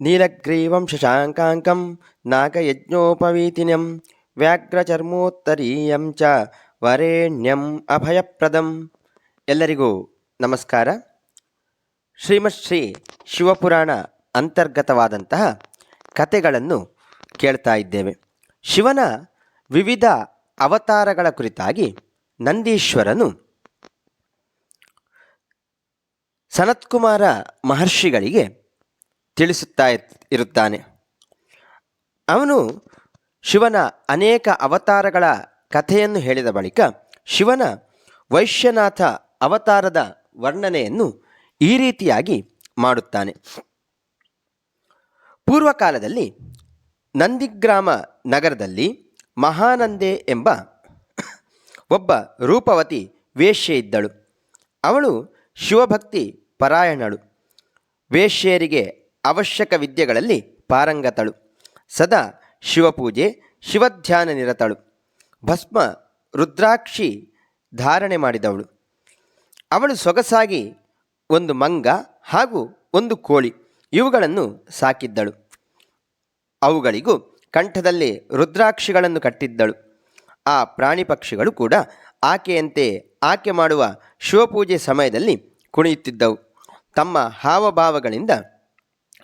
ನೀಲಗ್ರೀವಂ ಶಶಾಂಕಾಂಕಂ ನಾಗಯಜ್ಞೋಪವೀತಿನಂ ವ್ಯಾಘ್ರಚರ್ಮೋತ್ತರೀಯಂ ಚ ವರೇಣ್ಯಂ ಅಭಯಪ್ರದಂ ಎಲ್ಲರಿಗೂ ನಮಸ್ಕಾರ ಶ್ರೀಮತ್ ಶ್ರೀ ಶಿವಪುರಾಣ ಅಂತರ್ಗತವಾದಂತಹ ಕತೆಗಳನ್ನು ಕೇಳ್ತಾ ಇದ್ದೇವೆ. ಶಿವನ ವಿವಿಧ ಅವತಾರಗಳ ಕುರಿತಾಗಿ ನಂದೀಶ್ವರನು ಸನತ್ಕುಮಾರ ಮಹರ್ಷಿಗಳಿಗೆ ತಿಳಿಸುತ್ತಾ ಇರ್- ಇರುತ್ತಾನೆ. ಅವನು ಶಿವನ ಅನೇಕ ಅವತಾರಗಳ ಕಥೆಯನ್ನು ಹೇಳಿದ ಬಳಿಕ ಶಿವನ ವೈಶ್ಯನಾಥ ಅವತಾರದ ವರ್ಣನೆಯನ್ನು ಈ ರೀತಿಯಾಗಿ ಮಾಡುತ್ತಾನೆ. ಪೂರ್ವಕಾಲದಲ್ಲಿ ನಂದಿಗ್ರಾಮ ನಗರದಲ್ಲಿ ಮಹಾನಂದೆ ಎಂಬ ಒಬ್ಬ ರೂಪವತಿ ವೇಶ್ಯೆ ಇದ್ದಳು. ಅವಳು ಶಿವಭಕ್ತಿ ಪರಾಯಣಳು. ವೇಶ್ಯೆಯರಿಗೆ ಅವಶ್ಯಕ ವಿದ್ಯೆಗಳಲ್ಲಿ ಪಾರಂಗತಳು. ಸದಾ ಶಿವಪೂಜೆ, ಶಿವಧ್ಯಾನ ನಿರತಳು. ಭಸ್ಮ, ರುದ್ರಾಕ್ಷಿ ಧಾರಣೆ ಮಾಡಿದವಳು. ಅವಳು ಸೊಗಸಾಗಿ ಒಂದು ಮಂಗ ಹಾಗೂ ಒಂದು ಕೋಳಿ, ಇವುಗಳನ್ನು ಸಾಕಿದ್ದಳು. ಅವುಗಳಿಗೂ ಕಂಠದಲ್ಲಿ ರುದ್ರಾಕ್ಷಿಗಳನ್ನು ಕಟ್ಟಿದ್ದಳು. ಆ ಪ್ರಾಣಿ ಪಕ್ಷಿಗಳು ಕೂಡ ಆಕೆಯಂತೆ ಆಕೆ ಮಾಡುವ ಶಿವಪೂಜೆ ಸಮಯದಲ್ಲಿ ಕುಣಿಯುತ್ತಿದ್ದವು. ತಮ್ಮ ಹಾವಭಾವಗಳಿಂದ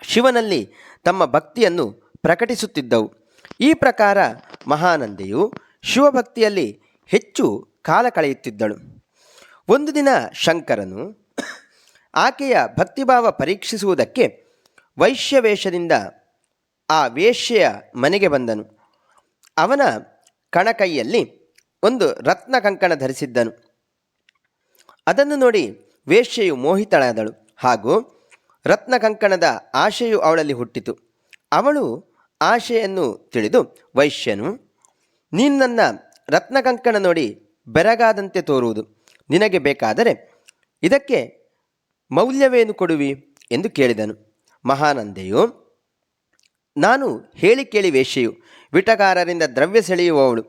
ಶಿವನಲ್ಲಿ ತಮ್ಮ ಭಕ್ತಿಯನ್ನು ಪ್ರಕಟಿಸುತ್ತಿದ್ದವು. ಈ ಪ್ರಕಾರ ಮಹಾನಂದೆಯು ಶಿವಭಕ್ತಿಯಲ್ಲಿ ಹೆಚ್ಚು ಕಾಲ ಕಳೆಯುತ್ತಿದ್ದಳು. ಒಂದು ದಿನ ಶಂಕರನು ಆಕೆಯ ಭಕ್ತಿಭಾವ ಪರೀಕ್ಷಿಸುವುದಕ್ಕೆ ವೈಶ್ಯವೇಷದಿಂದ ಆ ವೇಶ್ಯೆಯ ಮನೆಗೆ ಬಂದನು. ಅವನ ಕಣಕೈಯಲ್ಲಿ ಒಂದು ರತ್ನ ಕಂಕಣ ಧರಿಸಿದ್ದನು. ಅದನ್ನು ನೋಡಿ ವೇಶ್ಯೆಯು ಮೋಹಿತಳಾದಳು ಹಾಗೂ ರತ್ನ ಕಂಕಣದ ಆಶೆಯು ಅವಳಲ್ಲಿ ಹುಟ್ಟಿತು. ಅವಳು ಆಶೆಯನ್ನು ತಿಳಿದು, ವೈಶ್ಯನು, ನೀನು ನನ್ನ ರತ್ನ ಕಂಕಣ ನೋಡಿ ಬೆರಗಾದಂತೆ ತೋರುವುದು. ನಿನಗೆ ಬೇಕಾದರೆ ಇದಕ್ಕೆ ಮೌಲ್ಯವೇನು ಕೊಡುವಿ? ಎಂದು ಕೇಳಿದನು. ಮಹಾನಂದೆಯು, ನಾನು ಹೇಳಿ ಕೇಳಿ ವೇಶ್ಯೆಯು, ವಿಟಗಾರರಿಂದ ದ್ರವ್ಯ ಸೆಳೆಯುವವಳು.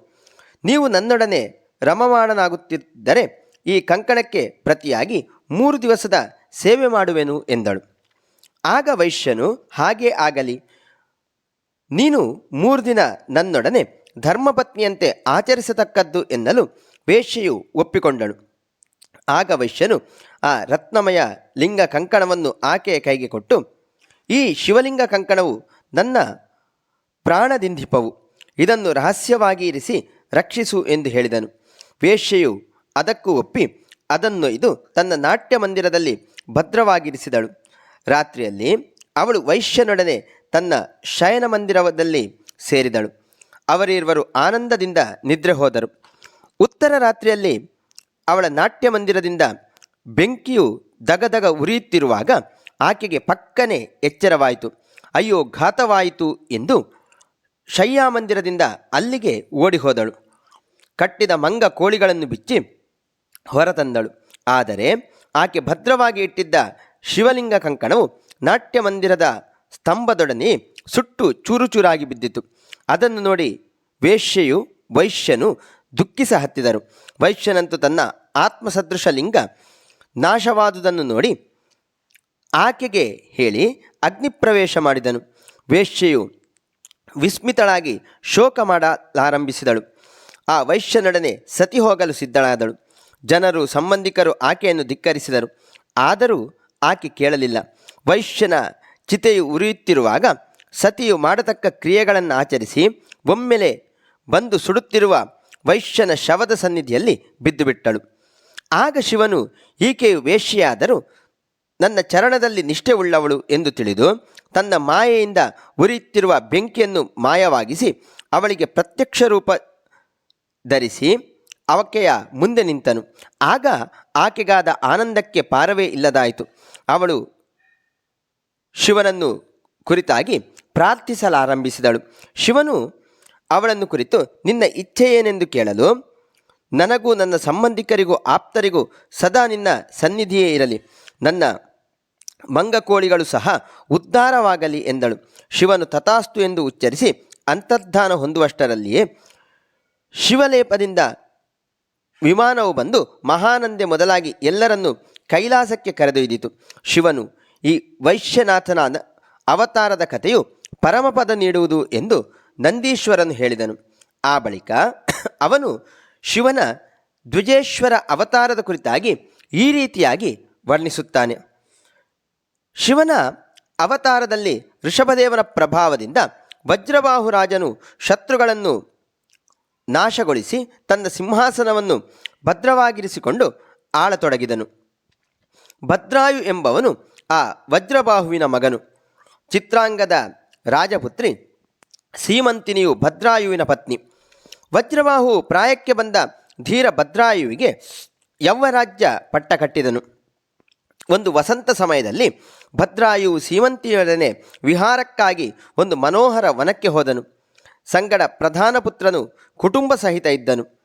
ನೀವು ನನ್ನೊಡನೆ ರಮವಾಣನಾಗುತ್ತಿದ್ದರೆ ಈ ಕಂಕಣಕ್ಕೆ ಪ್ರತಿಯಾಗಿ ಮೂರು ದಿವಸದ ಸೇವೆ ಮಾಡುವೆನು ಎಂದಳು. ಆಗ ವೈಶ್ಯನು, ಹಾಗೇ ಆಗಲಿ. ನೀನು ಮೂರು ದಿನ ನನ್ನೊಡನೆ ಧರ್ಮಪತ್ನಿಯಂತೆ ಆಚರಿಸತಕ್ಕದ್ದು ಎನ್ನಲು ವೇಶ್ಯೆಯು ಒಪ್ಪಿಕೊಂಡಳು. ಆಗ ವೈಶ್ಯನು ಆ ರತ್ನಮಯ ಲಿಂಗ ಕಂಕಣವನ್ನು ಆಕೆಯ ಕೈಗೆ ಕೊಟ್ಟು, ಈ ಶಿವಲಿಂಗ ಕಂಕಣವು ನನ್ನ ಪ್ರಾಣದಿಂದಿಪವು. ಇದನ್ನು ರಹಸ್ಯವಾಗಿ ಇರಿಸಿ ರಕ್ಷಿಸು ಎಂದು ಹೇಳಿದನು. ವೇಶ್ಯೆಯು ಅದಕ್ಕೂ ಒಪ್ಪಿ, ಅದನ್ನು ಇದು ತನ್ನ ನಾಟ್ಯ ಮಂದಿರದಲ್ಲಿ ಭದ್ರವಾಗಿರಿಸಿದಳು. ರಾತ್ರಿಯಲ್ಲಿ ಅವಳು ವೈಶ್ಯನೊಡನೆ ತನ್ನ ಶಯನ ಮಂದಿರದಲ್ಲಿ ಸೇರಿದಳು. ಅವರಿರುವರು ಆನಂದದಿಂದ ನಿದ್ರೆ ಹೋದರು. ಉತ್ತರ ರಾತ್ರಿಯಲ್ಲಿ ಅವಳ ನಾಟ್ಯ ಮಂದಿರದಿಂದ ಬೆಂಕಿಯು ದಗದಗ ಉರಿಯುತ್ತಿರುವಾಗ ಆಕೆಗೆ ಪಕ್ಕನೆ ಎಚ್ಚರವಾಯಿತು. ಅಯ್ಯೋ, ಘಾತವಾಯಿತು ಎಂದು ಶಯ್ಯಾ ಮಂದಿರದಿಂದ ಅಲ್ಲಿಗೆ ಓಡಿ ಹೋದಳು ಕಟ್ಟಿದ ಮಂಗ ಕೋಳಿಗಳನ್ನು ಬಿಚ್ಚಿ ಹೊರತಂದಳು. ಆದರೆ ಆಕೆ ಭದ್ರವಾಗಿ ಇಟ್ಟಿದ್ದ ಶಿವಲಿಂಗ ಕಂಕಣವು ನಾಟ್ಯ ಮಂದಿರದ ಸ್ತಂಭದೊಡನೆ ಸುಟ್ಟು ಚೂರುಚೂರಾಗಿ ಬಿದ್ದಿತು. ಅದನ್ನು ನೋಡಿ ವೇಶ್ಯೆಯು ವೈಶ್ಯನು ದುಃಖಿಸ ಹತ್ತಿದರು. ವೈಶ್ಯನಂತೂ ತನ್ನ ಆತ್ಮಸದೃಶ ಲಿಂಗ ನಾಶವಾದುದನ್ನು ನೋಡಿ ಆಕೆಗೆ ಹೇಳಿ ಅಗ್ನಿಪ್ರವೇಶ ಮಾಡಿದನು. ವೇಶ್ಯೆಯು ವಿಸ್ಮಿತಳಾಗಿ ಶೋಕ ಮಾಡಲಾರಂಭಿಸಿದಳು. ಆ ವೈಶ್ಯನೊಡನೆ ಸತಿ ಹೋಗಲು ಸಿದ್ಧಳಾದಳು. ಜನರು, ಸಂಬಂಧಿಕರು ಆಕೆಯನ್ನು ಧಿಕ್ಕರಿಸಿದರು. ಆದರೂ ಆಕೆ ಕೇಳಲಿಲ್ಲ. ವೈಶ್ಯನ ಚಿತೆಯು ಉರಿಯುತ್ತಿರುವಾಗ ಸತಿಯು ಮಾಡತಕ್ಕ ಕ್ರಿಯೆಗಳನ್ನು ಆಚರಿಸಿ ಒಮ್ಮೆಲೆ ಬಂದು ಸುಡುತ್ತಿರುವ ವೈಶ್ಯನ ಶವದ ಸನ್ನಿಧಿಯಲ್ಲಿ ಬಿದ್ದುಬಿಟ್ಟಳು. ಆಗ ಶಿವನು, ಈಕೆಯು ವೇಶ್ಯೆಯಾದರೂ ನನ್ನ ಚರಣದಲ್ಲಿ ನಿಷ್ಠೆ ಉಳ್ಳವಳು ಎಂದು ತಿಳಿದು ತನ್ನ ಮಾಯೆಯಿಂದ ಉರಿಯುತ್ತಿರುವ ಬೆಂಕಿಯನ್ನು ಮಾಯವಾಗಿಸಿ ಅವಳಿಗೆ ಪ್ರತ್ಯಕ್ಷ ರೂಪ ಧರಿಸಿ ಅವಕೆಯ ಮುಂದೆ ನಿಂತನು. ಆಗ ಆಕೆಗಾದ ಆನಂದಕ್ಕೆ ಪಾರವೇ ಇಲ್ಲದಾಯಿತು. ಅವಳು ಶಿವನನ್ನು ಕುರಿತಾಗಿ ಪ್ರಾರ್ಥಿಸಲಾರಂಭಿಸಿದಳು. ಶಿವನು ಅವಳನ್ನು ಕುರಿತು, ನಿನ್ನ ಇಚ್ಛೆ ಏನೆಂದು ಕೇಳಲು ನನಗೂ ನನ್ನ ಸಂಬಂಧಿಕರಿಗೂ ಆಪ್ತರಿಗೂ ಸದಾ ನಿನ್ನ ಸನ್ನಿಧಿಯೇ ಇರಲಿ. ನನ್ನ ಮಂಗಕೋಳಿಗಳು ಸಹ ಉದ್ಧಾರವಾಗಲಿ ಎಂದಳು. ಶಿವನು ತಥಾಸ್ತು ಎಂದು ಉಚ್ಚರಿಸಿ, ಅಂತರ್ಧಾನ ಹೊಂದುವಷ್ಟರಲ್ಲಿಯೇ ಶಿವಲೇಪದಿಂದ ವಿಮಾನವು ಬಂದು ಮಹಾನಂದೆ ಮೊದಲಾಗಿ ಎಲ್ಲರನ್ನು ಕೈಲಾಸಕ್ಕೆ ಕರೆದೊಯ್ದಿತು. ಶಿವನು ಈ ವೈಶ್ಯನಾಥನ ಅವತಾರದ ಕಥೆಯು ಪರಮಪದ ನೀಡುವುದು ಎಂದು ನಂದೀಶ್ವರನು ಹೇಳಿದನು. ಆ ಬಳಿಕ ಅವನು ಶಿವನ ದ್ವಿಜೇಶ್ವರ ಅವತಾರದ ಕುರಿತಾಗಿ ಈ ರೀತಿಯಾಗಿ ವರ್ಣಿಸುತ್ತಾನೆ. ಶಿವನ ಅವತಾರದಲ್ಲಿ ಋಷಭದೇವನ ಪ್ರಭಾವದಿಂದ ವಜ್ರಬಾಹು ರಾಜನು ಶತ್ರುಗಳನ್ನು ನಾಶಗೊಳಿಸಿ ತನ್ನ ಸಿಂಹಾಸನವನ್ನು ಭದ್ರವಾಗಿರಿಸಿಕೊಂಡು ಆಳತೊಡಗಿದನು. ಭದ್ರಾಯು ಎಂಬವನು ಆ ವಜ್ರಬಾಹುವಿನ ಮಗನು. ಚಿತ್ರಾಂಗದ ರಾಜಪುತ್ರಿ ಸೀಮಂತಿನಿಯು ಭದ್ರಾಯುವಿನ ಪತ್ನಿ. ವಜ್ರಬಾಹು ಪ್ರಾಯಕ್ಕೆ ಬಂದ ಧೀರ ಭದ್ರಾಯುವಿಗೆ ಯವ್ವರಾಜ್ಯ ಪಟ್ಟ ಕಟ್ಟಿದನು. ಒಂದು ವಸಂತ ಸಮಯದಲ್ಲಿ ಭದ್ರಾಯು ಸೀಮಂತಿಯೊಡನೆ ವಿಹಾರಕ್ಕಾಗಿ ಒಂದು ಮನೋಹರ ವನಕ್ಕೆ ಹೋದನು. ಸಂಗಡ ಪ್ರಧಾನ ಪುತ್ರನು ಕುಟುಂಬ ಸಹಿತ ಇದ್ದನು.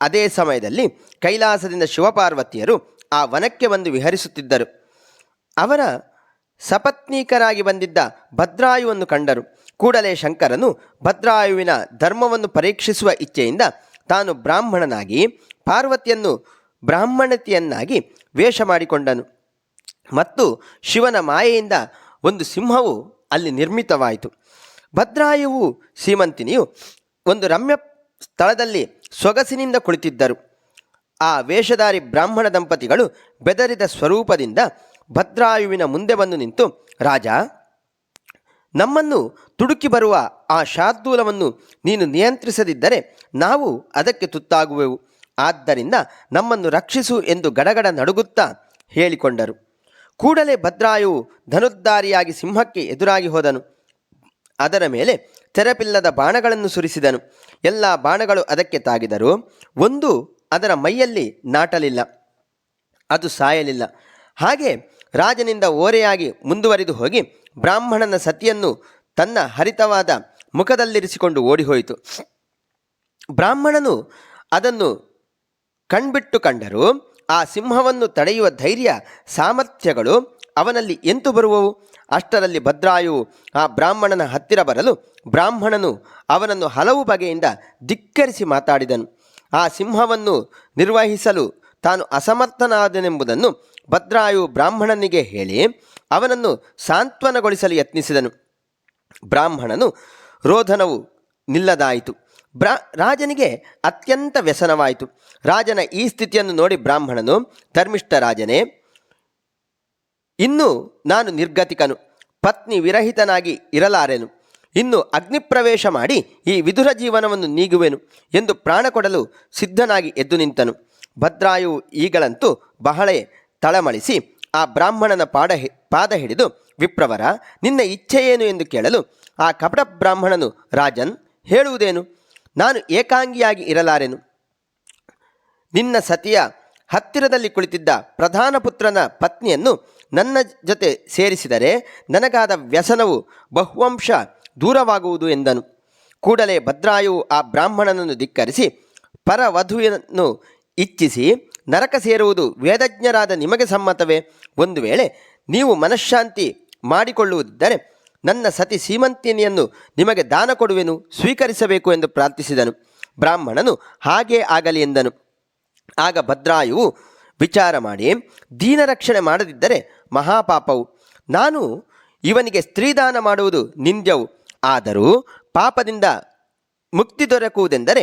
ಅದೇ ಸಮಯದಲ್ಲಿ ಕೈಲಾಸದಿಂದ ಶಿವಪಾರ್ವತಿಯರು ಆ ವನಕ್ಕೆ ಬಂದು ವಿಹರಿಸುತ್ತಿದ್ದರು. ಅವರ ಸಪತ್ನೀಕರಾಗಿ ಬಂದಿದ್ದ ಭದ್ರಾಯುವನ್ನು ಕಂಡರು. ಕೂಡಲೇ ಶಂಕರನು ಭದ್ರಾಯುವಿನ ಧರ್ಮವನ್ನು ಪರೀಕ್ಷಿಸುವ ಇಚ್ಛೆಯಿಂದ ತಾನು ಬ್ರಾಹ್ಮಣನಾಗಿ, ಪಾರ್ವತಿಯನ್ನು ಬ್ರಾಹ್ಮಣತೆಯನ್ನಾಗಿ ವೇಷ ಮಾಡಿಕೊಂಡನು. ಮತ್ತು ಶಿವನ ಮಾಯೆಯಿಂದ ಒಂದು ಸಿಂಹವು ಅಲ್ಲಿ ನಿರ್ಮಿತವಾಯಿತು. ಭದ್ರಾಯುವು ಸೀಮಂತಿನಿಯು ಒಂದು ರಮ್ಯ ಸ್ಥಳದಲ್ಲಿ ಸೊಗಸಿನಿಂದ ಕುಳಿತಿದ್ದರು. ಆ ವೇಷಧಾರಿ ಬ್ರಾಹ್ಮಣ ದಂಪತಿಗಳು ಬೆದರಿದ ಸ್ವರೂಪದಿಂದ ಭದ್ರಾಯುವಿನ ಮುಂದೆ ಬಂದು ನಿಂತು, ರಾಜ, ನಮ್ಮನ್ನು ತುಡುಕಿ ಬರುವ ಆ ಶಾರ್ದೂಲವನ್ನು ನೀನು ನಿಯಂತ್ರಿಸದಿದ್ದರೆ ನಾವು ಅದಕ್ಕೆ ತುತ್ತಾಗುವೆವು. ಆದ್ದರಿಂದ ನಮ್ಮನ್ನು ರಕ್ಷಿಸು ಎಂದು ಗಡಗಡ ನಡುಗುತ್ತಾ ಹೇಳಿಕೊಂಡರು. ಕೂಡಲೇ ಭದ್ರಾಯುವು ಧನುದ್ದಾರಿಯಾಗಿ ಸಿಂಹಕ್ಕೆ ಎದುರಾಗಿ ಹೋದನು. ಅದರ ಮೇಲೆ ತೆರಪಿಲ್ಲದ ಬಾಣಗಳನ್ನು ಸುರಿಸಿದನು. ಎಲ್ಲ ಬಾಣಗಳು ಅದಕ್ಕೆ ತಾಗಿದರು ಒಂದು ಅದರ ಮೈಯಲ್ಲಿ ನಾಟಲಿಲ್ಲ. ಅದು ಸಾಯಲಿಲ್ಲ. ಹಾಗೆ ರಾಜನಿಂದ ಓರೆಯಾಗಿ ಮುಂದುವರಿದು ಹೋಗಿ ಬ್ರಾಹ್ಮಣನ ಸತಿಯನ್ನು ತನ್ನ ಹರಿತವಾದ ಮುಖದಲ್ಲಿರಿಸಿಕೊಂಡು ಓಡಿಹೋಯಿತು. ಬ್ರಾಹ್ಮಣನು ಅದನ್ನು ಕಣ್ಬಿಟ್ಟು ಕಂಡರೂ ಆ ಸಿಂಹವನ್ನು ತಡೆಯುವ ಧೈರ್ಯ, ಸಾಮರ್ಥ್ಯಗಳು ಅವನಲ್ಲಿ ಎಂತು ಬರುವವು? ಅಷ್ಟರಲ್ಲಿ ಭದ್ರಾಯು ಆ ಬ್ರಾಹ್ಮಣನ ಹತ್ತಿರ ಬರಲು ಬ್ರಾಹ್ಮಣನು ಅವನನ್ನು ಹಲವು ಬಗೆಯಿಂದ ಧಿಕ್ಕರಿಸಿ ಮಾತಾಡಿದನು. ಆ ಸಿಂಹವನ್ನು ನಿರ್ವಹಿಸಲು ತಾನು ಅಸಮರ್ಥನಾದನೆಂಬುದನ್ನು ಭದ್ರಾಯು ಬ್ರಾಹ್ಮಣನಿಗೆ ಹೇಳಿ ಅವನನ್ನು ಸಾಂತ್ವನಗೊಳಿಸಲು ಯತ್ನಿಸಿದನು. ಬ್ರಾಹ್ಮಣನು ರೋಧನವು ನಿಲ್ಲದಾಯಿತು. ಬ್ರಾ, ರಾಜನಿಗೆ ಅತ್ಯಂತ ವ್ಯಸನವಾಯಿತು. ರಾಜನ ಈ ಸ್ಥಿತಿಯನ್ನು ನೋಡಿ ಬ್ರಾಹ್ಮಣನು, ಧರ್ಮಿಷ್ಠ ರಾಜನೇ, ಇನ್ನು ನಾನು ನಿರ್ಗತಿಕನು, ಪತ್ನಿ ವಿರಹಿತನಾಗಿ ಇರಲಾರೆನು. ಇನ್ನು ಅಗ್ನಿಪ್ರವೇಶ ಮಾಡಿ ಈ ವಿದುರ ಜೀವನವನ್ನು ನೀಗುವೆನು ಎಂದು ಪ್ರಾಣ ಕೊಡಲು ಸಿದ್ಧನಾಗಿ ಎದ್ದು ನಿಂತನು. ಭದ್ರಾಯು ಈಗಳಂತೂ ಬಹಳ ತಳಮಳಿಸಿ ಆ ಬ್ರಾಹ್ಮಣನ ಪಾಡ ಪಾದ ಹಿಡಿದು, ವಿಪ್ರವರ, ನಿನ್ನ ಇಚ್ಛೆಯೇನು ಎಂದು ಕೇಳಲು ಆ ಕಪಟ ಬ್ರಾಹ್ಮಣನು ರಾಜನ್ ಹೇಳುವುದೇನು? ನಾನು ಏಕಾಂಗಿಯಾಗಿ ಇರಲಾರೆನು? ನಿನ್ನ ಸತಿಯ ಹತ್ತಿರದಲ್ಲಿ ಕುಳಿತಿದ್ದ ಪ್ರಧಾನ ಪುತ್ರನ ಪತ್ನಿಯನ್ನು ನನ್ನ ಜೊತೆ ಸೇರಿಸಿದರೆ ನನಗಾದ ವ್ಯಸನವು ಬಹುವಂಶ ದೂರವಾಗುವುದು ಎಂದನು. ಕೂಡಲೇ ಭದ್ರಾಯು ಆ ಬ್ರಾಹ್ಮಣನನ್ನು ಧಿಕ್ಕರಿಸಿ ಪರವಧುವನ್ನು ಇಚ್ಛಿಸಿ, ನರಕ ಸೇರುವುದು ವೇದಜ್ಞರಾದ ನಿಮಗೆ ಸಮ್ಮತವೇ? ಒಂದು ವೇಳೆ ನೀವು ಮನಃಶಾಂತಿ ಮಾಡಿಕೊಳ್ಳುವುದಿದ್ದರೆ, ನನ್ನ ಸತಿ ಸೀಮಂತಿನಿಯನ್ನು ನಿಮಗೆ ದಾನ ಕೊಡುವೆನು, ಸ್ವೀಕರಿಸಬೇಕು ಎಂದು ಪ್ರಾರ್ಥಿಸಿದನು. ಬ್ರಾಹ್ಮಣನು ಹಾಗೇ ಆಗಲಿ ಎಂದನು. ಆಗ ಭದ್ರಾಯುವು ವಿಚಾರ ಮಾಡಿ ದೀನರಕ್ಷಣೆ ಮಾಡದಿದ್ದರೆ ಮಹಾಪಾಪವು. ನಾನು ಇವನಿಗೆ ಸ್ತ್ರೀದಾನ ಮಾಡುವುದು ನಿಂದ್ಯವು. ಆದರೂ ಪಾಪದಿಂದ ಮುಕ್ತಿ ದೊರಕುವುದೆಂದರೆ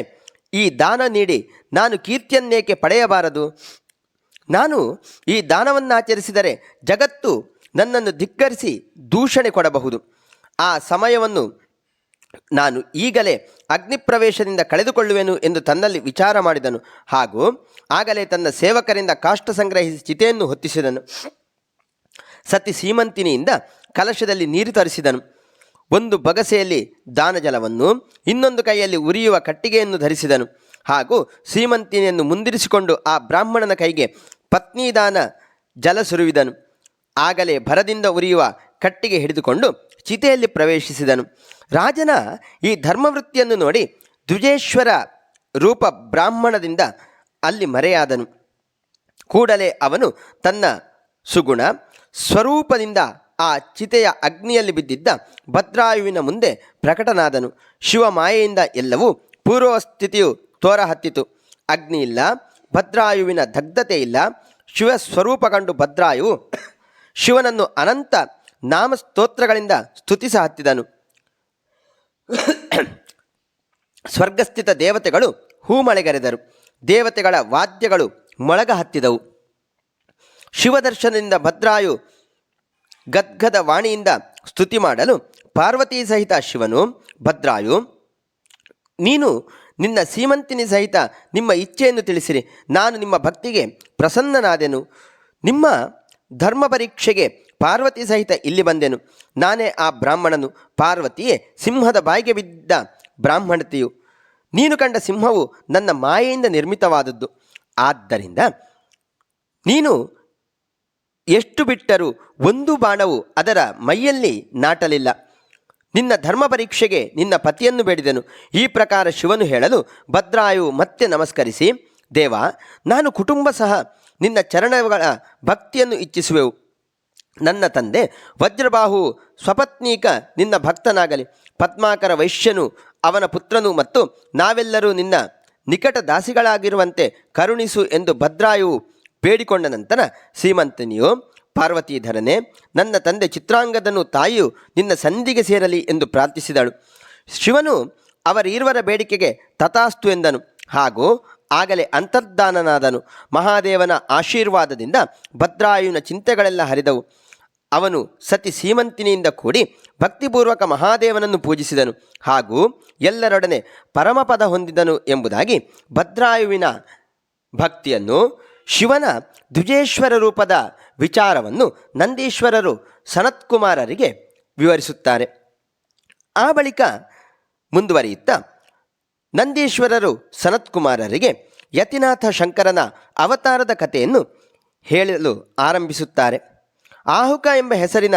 ಈ ದಾನ ನೀಡಿ ನಾನು ಕೀರ್ತಿಯನ್ನೇಕೆ ಪಡೆಯಬಾರದು? ನಾನು ಈ ದಾನವನ್ನಾಚರಿಸಿದರೆ ಜಗತ್ತು ನನ್ನನ್ನು ಧಿಕ್ಕರಿಸಿ ದೂಷಣೆ ಕೊಡಬಹುದು. ಆ ಸಮಯವನ್ನು ನಾನು ಈಗಲೇ ಅಗ್ನಿಪ್ರವೇಶದಿಂದ ಕಳೆದುಕೊಳ್ಳುವೆನು ಎಂದು ತನ್ನಲ್ಲಿ ವಿಚಾರ ಮಾಡಿದನು. ಹಾಗೂ ಆಗಲೇ ತನ್ನ ಸೇವಕರಿಂದ ಕಾಷ್ಟ ಸಂಗ್ರಹಿಸಿ ಚಿತೆಯನ್ನು ಹೊತ್ತಿಸಿದನು. ಸತಿ ಸೀಮಂತಿನಿಯಿಂದ ಕಲಶದಲ್ಲಿ ನೀರು ತರಿಸಿದನು. ಒಂದು ಬಗಸೆಯಲ್ಲಿ ದಾನಜಲವನ್ನು, ಇನ್ನೊಂದು ಕೈಯಲ್ಲಿ ಉರಿಯುವ ಕಟ್ಟಿಗೆಯನ್ನು ಧರಿಸಿದನು. ಹಾಗೂ ಶ್ರೀಮಂತಿನಿಯನ್ನು ಮುಂದಿರಿಸಿಕೊಂಡು ಆ ಬ್ರಾಹ್ಮಣನ ಕೈಗೆ ಪತ್ನಿದಾನ ಜಲ ಸುರುವಿದನು. ಆಗಲೇ ಭರದಿಂದ ಉರಿಯುವ ಕಟ್ಟಿಗೆ ಹಿಡಿದುಕೊಂಡು ಚಿತೆಯಲ್ಲಿ ಪ್ರವೇಶಿಸಿದನು. ರಾಜನ ಈ ಧರ್ಮವೃತ್ತಿಯನ್ನು ನೋಡಿ ದ್ವಿಜೇಶ್ವರ ರೂಪ ಬ್ರಾಹ್ಮಣದಿಂದ ಅಲ್ಲಿ ಮರೆಯಾದನು. ಕೂಡಲೇ ಅವನು ತನ್ನ ಸುಗುಣ ಸ್ವರೂಪದಿಂದ ಆ ಚಿತೆಯ ಅಗ್ನಿಯಲ್ಲಿ ಬಿದ್ದಿದ್ದ ಭದ್ರಾಯುವಿನ ಮುಂದೆ ಪ್ರಕಟನಾದನು. ಶಿವ ಮಾಯೆಯಿಂದ ಎಲ್ಲವೂ ಪೂರ್ವಸ್ಥಿತಿಯು ತೋರ ಹತ್ತಿತು ಅಗ್ನಿ ಇಲ್ಲ, ಭದ್ರಾಯುವಿನ ದಗ್ಧತೆ ಇಲ್ಲ. ಶಿವ ಸ್ವರೂಪ ಕಂಡು ಭದ್ರಾಯುವು ಶಿವನನ್ನು ಅನಂತ ನಾಮಸ್ತೋತ್ರಗಳಿಂದ ಸ್ತುತಿಸ ಹತ್ತಿದನು ಸ್ವರ್ಗಸ್ಥಿತ ದೇವತೆಗಳು ಹೂಮಳೆಗರೆದರು. ದೇವತೆಗಳ ವಾದ್ಯಗಳು ಮೊಳಗ ಹತ್ತಿದವು ಶಿವದರ್ಶನದಿಂದ ಭದ್ರಾಯು ಗದ್ಗದ ವಾಣಿಯಿಂದ ಸ್ತುತಿ ಮಾಡಲು ಪಾರ್ವತಿ ಸಹಿತ ಶಿವನು, ಭದ್ರಾಯು, ನೀನು ನಿನ್ನ ಸೀಮಂತಿನಿ ಸಹಿತ ನಿಮ್ಮ ಇಚ್ಛೆಯನ್ನು ತಿಳಿಸಿರಿ. ನಾನು ನಿಮ್ಮ ಭಕ್ತಿಗೆ ಪ್ರಸನ್ನನಾದೆನು. ನಿಮ್ಮ ಧರ್ಮ ಪರೀಕ್ಷೆಗೆ ಪಾರ್ವತಿ ಸಹಿತ ಇಲ್ಲಿ ಬಂದೆನು. ನಾನೇ ಆ ಬ್ರಾಹ್ಮಣನು. ಪಾರ್ವತಿಯೇ, ಸಿಂಹದ ಬಾಯಿಗೆ ಬಿದ್ದ ಬ್ರಾಹ್ಮಣತೆಯು. ನೀನು ಕಂಡ ಸಿಂಹವು ನನ್ನ ಮಾಯೆಯಿಂದ ನಿರ್ಮಿತವಾದದ್ದು. ಆದ್ದರಿಂದ ನೀನು ಎಷ್ಟು ಬಿಟ್ಟರೂ ಒಂದು ಬಾಣವು ಅದರ ಮೈಯಲ್ಲಿ ನಾಟಲಿಲ್ಲ. ನಿನ್ನ ಧರ್ಮ ಪರೀಕ್ಷೆಗೆ ನಿನ್ನ ಪತಿಯನ್ನು ಬೇಡಿದನು. ಈ ಪ್ರಕಾರ ಶಿವನು ಹೇಳಲು, ಭದ್ರಾಯು ಮತ್ತೆ ನಮಸ್ಕರಿಸಿ, ದೇವ, ನಾನು ಕುಟುಂಬ ಸಹ ನಿನ್ನ ಚರಣಗಳ ಭಕ್ತಿಯನ್ನು ಇಚ್ಛಿಸುವೆವು. ನನ್ನ ತಂದೆ, ವಜ್ರಬಾಹು ಸ್ವಪತ್ನೀಕ ನಿನ್ನ ಭಕ್ತನಾಗಲಿ. ಪದ್ಮಾಕರ ವೈಶ್ಯನು ಅವನ ಪುತ್ರನು ಮತ್ತು ನಾವೆಲ್ಲರೂ ನಿನ್ನ ನಿಕಟ ದಾಸಿಗಳಾಗಿರುವಂತೆ ಕರುಣಿಸು ಎಂದು ಭದ್ರಾಯುವು ಬೇಡಿಕೊಂಡ ನಂತರ ಶ್ರೀಮಂತನಿಯು ಪಾರ್ವತೀಧರನೇ ನನ್ನ ತಂದೆ ಚಿತ್ರಾಂಗದನು ತಾಯಿಯು ನಿನ್ನ ಸಂಧಿಗೆ ಸೇರಲಿ ಎಂದು ಪ್ರಾರ್ಥಿಸಿದಳು. ಶಿವನು ಅವರೀರ್ವರ ಬೇಡಿಕೆಗೆ ತಥಾಸ್ತು ಎಂದನು. ಹಾಗೂ ಆಗಲೇ ಅಂತರ್ಧಾನನಾದನು. ಮಹಾದೇವನ ಆಶೀರ್ವಾದದಿಂದ ಭದ್ರಾಯುವಿನ ಚಿಂತೆಗಳೆಲ್ಲ ಹರಿದವು. ಅವನು ಸತಿ ಸೀಮಂತಿನಿಯಿಂದ ಕೂಡಿ ಭಕ್ತಿಪೂರ್ವಕ ಮಹಾದೇವನನ್ನು ಪೂಜಿಸಿದನು. ಹಾಗೂ ಎಲ್ಲರೊಡನೆ ಪರಮಪದ ಹೊಂದಿದನು ಎಂಬುದಾಗಿ ಭದ್ರಾಯುವಿನ ಭಕ್ತಿಯನ್ನು ಶಿವನ ದ್ವಿಜೇಶ್ವರ ರೂಪದ ವಿಚಾರವನ್ನು ನಂದೀಶ್ವರರು ಸನತ್ಕುಮಾರರಿಗೆ ವಿವರಿಸುತ್ತಾರೆ. ಆ ಬಳಿಕ ಮುಂದುವರಿಯುತ್ತಾ ನಂದೀಶ್ವರರು ಸನತ್ಕುಮಾರರಿಗೆ ಯತಿನಾಥ ಶಂಕರನ ಅವತಾರದ ಕಥೆಯನ್ನು ಹೇಳಲು ಆರಂಭಿಸುತ್ತಾರೆ. ಆಹುಕ ಎಂಬ ಹೆಸರಿನ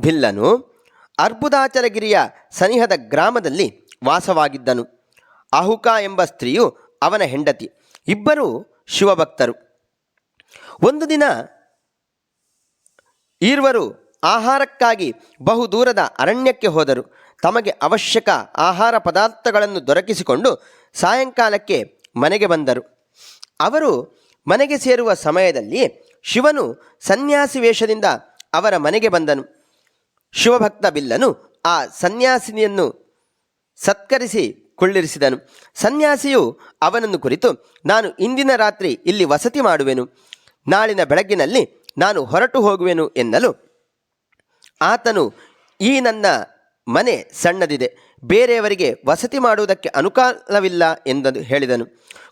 ಭಿಲ್ಲನು ಅರ್ಬುದಾಚಲಗಿರಿಯ ಸನಿಹದ ಗ್ರಾಮದಲ್ಲಿ ವಾಸವಾಗಿದ್ದನು. ಆಹುಕ ಎಂಬ ಸ್ತ್ರೀಯು ಅವನ ಹೆಂಡತಿ. ಇಬ್ಬರೂ ಶಿವಭಕ್ತರು. ಒಂದು ದಿನ ಈರ್ವರು ಆಹಾರಕ್ಕಾಗಿ ಬಹು ದೂರದ ಅರಣ್ಯಕ್ಕೆ ಹೋದರು. ತಮಗೆ ಅವಶ್ಯಕ ಆಹಾರ ಪದಾರ್ಥಗಳನ್ನು ದೊರಕಿಸಿಕೊಂಡು ಸಾಯಂಕಾಲಕ್ಕೆ ಮನೆಗೆ ಬಂದರು. ಅವರು ಮನೆಗೆ ಸೇರುವ ಸಮಯದಲ್ಲಿ ಶಿವನು ಸನ್ಯಾಸಿ ವೇಷದಿಂದ ಅವರ ಮನೆಗೆ ಬಂದನು. ಶಿವಭಕ್ತ ಬಿಲ್ಲನು ಆ ಸನ್ಯಾಸಿನಿಯನ್ನು ಸತ್ಕರಿಸಿ ಕುಳ್ಳಿರಿಸಿದನು. ಸನ್ಯಾಸಿಯು ಅವನನ್ನು ಕುರಿತು, ನಾನು ಇಂದಿನ ರಾತ್ರಿ ಇಲ್ಲಿ ವಸತಿ ಮಾಡುವೆನು. ನಾಳಿನ ಬೆಳಗ್ಗಿನಲ್ಲಿ ನಾನು ಹೊರಟು ಹೋಗುವೆನು ಎನ್ನಲು ಆತನು ಈ ನನ್ನ ಮನೆ ಸಣ್ಣದಿದೆ, ಬೇರೆಯವರಿಗೆ ವಸತಿ ಮಾಡುವುದಕ್ಕೆ ಅನುಕಾಲವಿಲ್ಲ ಎಂದು ಹೇಳಿದನು.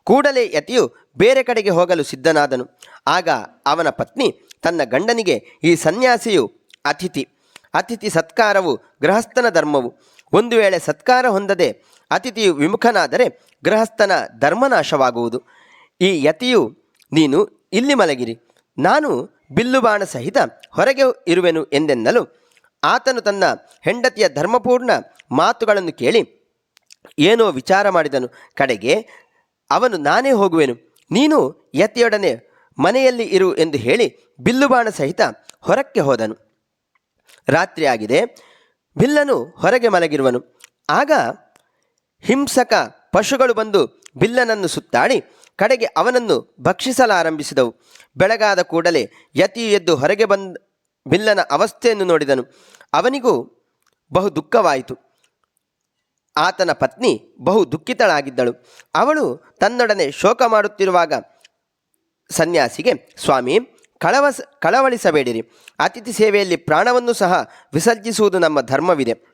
ಕೂಡಲೇ ಯತಿಯು ಬೇರೆ ಕಡೆಗೆ ಹೋಗಲು ಸಿದ್ಧನಾದನು. ಆಗ ಅವನ ಪತ್ನಿ ತನ್ನ ಗಂಡನಿಗೆ ಈ ಸನ್ಯಾಸಿಯು ಅತಿಥಿ ಅತಿಥಿ ಸತ್ಕಾರವು ಗೃಹಸ್ಥನ ಧರ್ಮವು. ಒಂದು ವೇಳೆ ಸತ್ಕಾರ ಹೊಂದದೆ ಅತಿಥಿಯು ವಿಮುಖನಾದರೆ ಗೃಹಸ್ಥನ ಧರ್ಮನಾಶವಾಗುವುದು. ಈ ಯತಿಯು, ನೀನು ಇಲ್ಲಿ ಮಲಗಿರಿ. ನಾನು ಬಿಲ್ಲುಬಾಣ ಸಹಿತ ಹೊರಗೆ ಇರುವೆನು ಎಂದೆನ್ನಲು ಆತನು ತನ್ನ ಹೆಂಡತಿಯ ಧರ್ಮಪೂರ್ಣ ಮಾತುಗಳನ್ನು ಕೇಳಿ ಏನೋ ವಿಚಾರ ಮಾಡಿದನು. ಕಡೆಗೆ ಅವನು, ನಾನೇ ಹೋಗುವೆನು. ನೀನು ಯತಿಯೊಡನೆ ಮನೆಯಲ್ಲಿ ಇರು ಎಂದು ಹೇಳಿ ಬಿಲ್ಲುಬಾಣ ಸಹಿತ ಹೊರಕ್ಕೆ ಹೋದನು. ರಾತ್ರಿಯಾಗಿದೆ ಬಿಲ್ಲನು ಹೊರಗೆ ಮಲಗಿರುವನು. ಆಗ ಹಿಂಸಕ ಪಶುಗಳು ಬಂದು ಬಿಲ್ಲನನ್ನು ಸುತ್ತಾಡಿ ಕಡೆಗೆ ಅವನನ್ನು ಭಕ್ಷಿಸಲಾರಂಭಿಸಿದವು. ಬೆಳಗಾದ ಕೂಡಲೇ ಯತಿ ಎದ್ದು ಹೊರಗೆ ಬಂದ ಬಿಲ್ಲನ ಅವಸ್ಥೆಯನ್ನು ನೋಡಿದನು. ಅವನಿಗೂ ಬಹು ದುಃಖವಾಯಿತು. ಆತನ ಪತ್ನಿ ಬಹು ದುಃಖಿತಳಾಗಿದ್ದಳು. ಅವಳು ತನ್ನೊಡನೆ ಶೋಕ ಮಾಡುತ್ತಿರುವಾಗ ಸನ್ಯಾಸಿಗೆ, ಸ್ವಾಮಿ, ಕಳವಸ, ಕಳವಳಿಸಬೇಡಿರಿ. ಅತಿಥಿ ಸೇವೆಯಲ್ಲಿ ಪ್ರಾಣವನ್ನು ಸಹ ವಿಸರ್ಜಿಸುವುದು ನಮ್ಮ ಧರ್ಮವಿದೆ.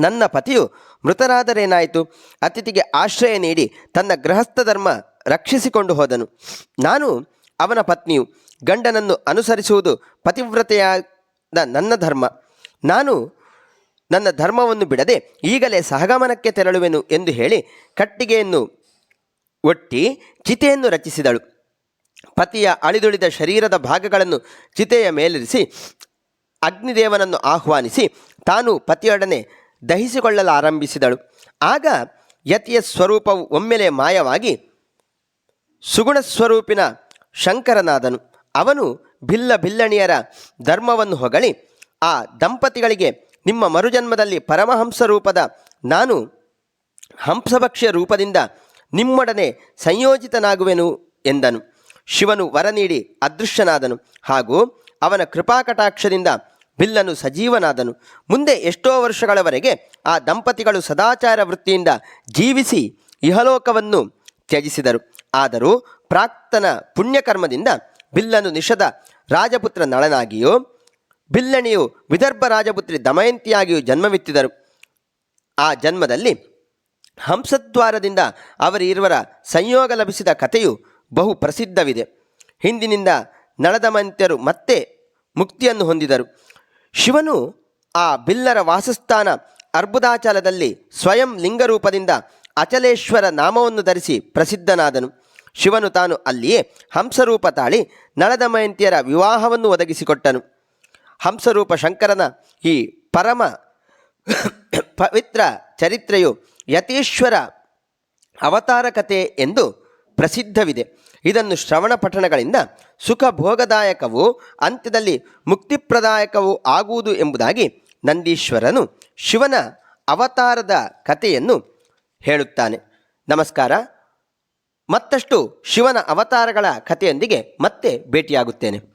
ನನ್ನ ಪತಿಯು ಮೃತರಾದರೇನಾಯಿತು? ಅತಿಥಿಗೆ ಆಶ್ರಯ ನೀಡಿ ತನ್ನ ಗೃಹಸ್ಥ ಧರ್ಮ ರಕ್ಷಿಸಿಕೊಂಡು ಹೋದನು. ನಾನು ಅವನ ಪತ್ನಿಯು ಗಂಡನನ್ನು ಅನುಸರಿಸುವುದು ಪತಿವ್ರತೆಯಾದ ನನ್ನ ಧರ್ಮ. ನಾನು ನನ್ನ ಧರ್ಮವನ್ನು ಬಿಡದೆ ಈಗಲೇ ಸಹಗಮನಕ್ಕೆ ತೆರಳುವೆನು ಎಂದು ಹೇಳಿ ಕಟ್ಟಿಗೆಯನ್ನು ಒಟ್ಟಿ ಚಿತೆಯನ್ನು ರಚಿಸಿದಳು. ಪತಿಯ ಅಳಿದುಳಿದ ಶರೀರದ ಭಾಗಗಳನ್ನು ಚಿತೆಯ ಮೇಲಿರಿಸಿ ಅಗ್ನಿದೇವನನ್ನು ಆಹ್ವಾನಿಸಿ ತಾನು ಪತಿಯೊಡನೆ ದಹಿಸಿಕೊಳ್ಳಲಾರಂಭಿಸಿದಳು. ಆಗ ಯತಿಯ ಸ್ವರೂಪವು ಒಮ್ಮೆಲೆ ಮಾಯವಾಗಿ ಸುಗುಣ ಸ್ವರೂಪಿನ ಶಂಕರನಾದನು. ಅವನು ಭಿಲ್ಲ ಭಿಲ್ಲಣಿಯರ ಧರ್ಮವನ್ನು ಹೊಗಳಿ, ಆ ದಂಪತಿಗಳಿಗೆ ನಿಮ್ಮ ಮರುಜನ್ಮದಲ್ಲಿ ಪರಮಹಂಸ ರೂಪದ ನಾನು ಹಂಸಭಕ್ಷ್ಯ ರೂಪದಿಂದ ನಿಮ್ಮೊಡನೆ ಸಂಯೋಜಿತನಾಗುವೆನು ಎಂದನು. ಶಿವನು ವರ ನೀಡಿ ಅದೃಶ್ಯನಾದನು ಹಾಗೂ ಅವನ ಕೃಪಾಕಟಾಕ್ಷದಿಂದ ಬಿಲ್ಲನು ಸಜೀವನಾದನು. ಮುಂದೆ ಎಷ್ಟೋ ವರ್ಷಗಳವರೆಗೆ ಆ ದಂಪತಿಗಳು ಸದಾಚಾರ ವೃತ್ತಿಯಿಂದ ಜೀವಿಸಿ ಇಹಲೋಕವನ್ನು ತ್ಯಜಿಸಿದರು. ಆದರೂ ಪ್ರಾಕ್ತನ ಪುಣ್ಯಕರ್ಮದಿಂದ ಬಿಲ್ಲನು ನಿಷದ ರಾಜಪುತ್ರ ನಳನಾಗಿಯೂ, ಬಿಲ್ಲಣಿಯು ವಿದರ್ಭ ರಾಜಪುತ್ರಿ ದಮಯಂತಿಯಾಗಿಯೂ ಜನ್ಮವಿತ್ತಿದರು. ಆ ಜನ್ಮದಲ್ಲಿ ಹಂಸದ್ವಾರದಿಂದ ಅವರಿರುವರ ಸಂಯೋಗ ಲಭಿಸಿದ ಕಥೆಯು ಬಹು ಪ್ರಸಿದ್ಧವಿದೆ. ಹಿಂದಿನಿಂದ ನಳದಮಂತ್ಯರು ಮತ್ತೆ ಮುಕ್ತಿಯನ್ನು ಹೊಂದಿದರು. ಶಿವನು ಆ ಬಿಲ್ಲರ ವಾಸಸ್ಥಾನ ಅರ್ಬುದಾಚಲದಲ್ಲಿ ಸ್ವಯಂ ಲಿಂಗರೂಪದಿಂದ ಅಚಲೇಶ್ವರ ನಾಮವನ್ನು ಧರಿಸಿ ಪ್ರಸಿದ್ಧನಾದನು. ಶಿವನು ತಾನು ಅಲ್ಲಿಯೇ ಹಂಸರೂಪ ತಾಳಿ ನಳದಮಯಂತಿಯರ ವಿವಾಹವನ್ನು ಒದಗಿಸಿಕೊಟ್ಟನು. ಹಂಸರೂಪ ಶಂಕರನ ಈ ಪರಮ ಪವಿತ್ರ ಚರಿತ್ರೆಯು ಯತೀಶ್ವರ ಅವತಾರ ಕಥೆ ಎಂದು ಪ್ರಸಿದ್ಧವಿದೆ. ಇದನ್ನು ಶ್ರವಣ ಪಠಣಗಳಿಂದ ಸುಖ ಭೋಗದಾಯಕವೂ ಅಂತ್ಯದಲ್ಲಿ ಮುಕ್ತಿಪ್ರದಾಯಕವೂ ಆಗುವುದು ಎಂಬುದಾಗಿ ನಂದೀಶ್ವರನು ಶಿವನ ಅವತಾರದ ಕಥೆಯನ್ನು ಹೇಳುತ್ತಾನೆ. ನಮಸ್ಕಾರ. ಮತ್ತಷ್ಟು ಶಿವನ ಅವತಾರಗಳ ಕಥೆಯೊಂದಿಗೆ ಮತ್ತೆ ಭೇಟಿಯಾಗುತ್ತೇನೆ.